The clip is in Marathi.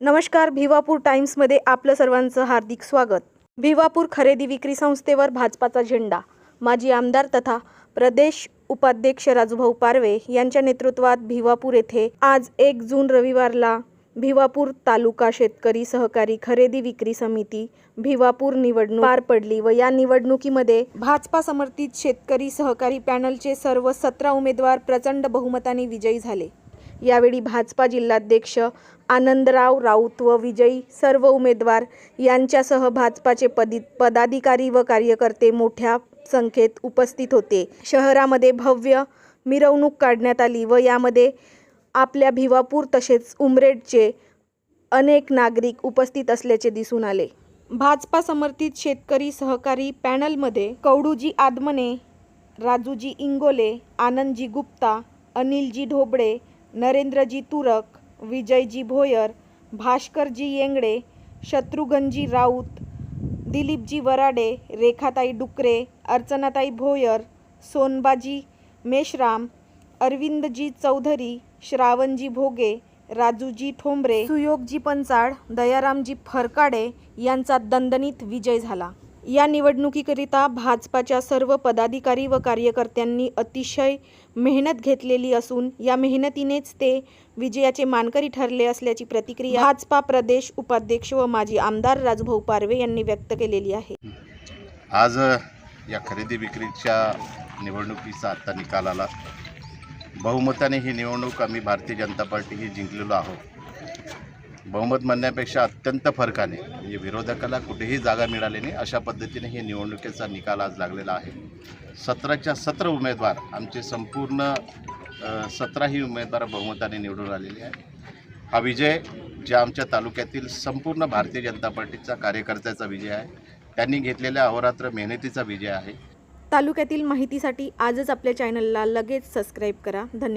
नमस्कार भिवापूर टाइम्समध्ये आपलं सर्वांचं हार्दिक स्वागत. भिवापूर खरेदी विक्री संस्थेवर भाजपाचा झेंडा. माजी आमदार तथा प्रदेश उपाध्यक्ष राजूभाऊ पारवे यांच्या नेतृत्वात भिवापूर येथे आज एक जून रविवारला भिवापूर तालुका शेतकरी सहकारी खरेदी विक्री समिती भिवापूर निवडणूक पार पडली व या निवडणुकीमध्ये भाजपा समर्थित शेतकरी सहकारी पॅनलचे सर्व सतरा उमेदवार प्रचंड बहुमताने विजयी झाले. यावेळी भाजपा जिल्हाध्यक्ष आनंदराव राऊत व विजयी सर्व उमेदवार यांच्यासह भाजपाचे पदी पदाधिकारी व कार्यकर्ते मोठ्या संख्येत उपस्थित होते. शहरामध्ये भव्य मिरवणूक काढण्यात आली व यामध्ये आपल्या भिवापूर तसेच उमरेडचे अनेक नागरिक उपस्थित असल्याचे दिसून आले. भाजपा समर्थित शेतकरी सहकारी पॅनलमध्ये कवडूजी आदमने राजूजी इंगोले आनंदजी गुप्ता अनिलजी ढोबळे नरेंद्रजी तुरक विजयजी भोयर भास्करजी येंगडे शत्रुघ्नजी राऊत दिलीपजी वराडे रेखाताई डुकरे अर्चनाताई भोयर सोनबाजी मेश्राम अरविंदजी चौधरी श्रावणजी भोगे राजूजी ठोंबरे सुयोगजी पंचाळ दयारामजी फरकाडे यांचा दणदणीत विजय झाला. या निवडणुकीकरिता भाजपाच्या सर्व पदाधिकारी व कार्यकर्त्यांनी अतिशय मेहनत घेतलेली असून या मेहनतीनेच ते विजयाचे मानकरी ठरले असल्याची प्रतिक्रिया भाजपा प्रदेश उपाध्यक्ष व माजी आमदार राजभाऊ पारवे यांनी व्यक्त केलेली आहे. आज या खरेदी विक्रीच्या निवडणुकीचा आत्ता निकाल आला. बहुमताने ही निवडणूक आम्ही भारतीय जनता पार्टी ही जिंकलेलो आहोत. बहुमत म्हणण्यापेक्षा अत्यंत फरकाने म्हणजे विरोधकाला कुठेही जागा मिळाली नाही अशा पद्धतीने हे निवडणुकीचा निकाल आज लागलेला आहे. सतराच्या सतरा उमेदवार आमचे संपूर्ण सतराही उमेदवार बहुमताने निवडून आलेले आहे हा विजय ज्या आमच्या तालुक्यातील संपूर्ण भारतीय जनता पार्टीचा कार्यकर्त्याचा विजय आहे. त्यांनी घेतलेल्या अहोरात्र मेहनतीचा विजय आहे. तालुक्यातील माहितीसाठी आजच आपल्या चॅनलला लगेच सबस्क्राईब करा. धन्यवाद.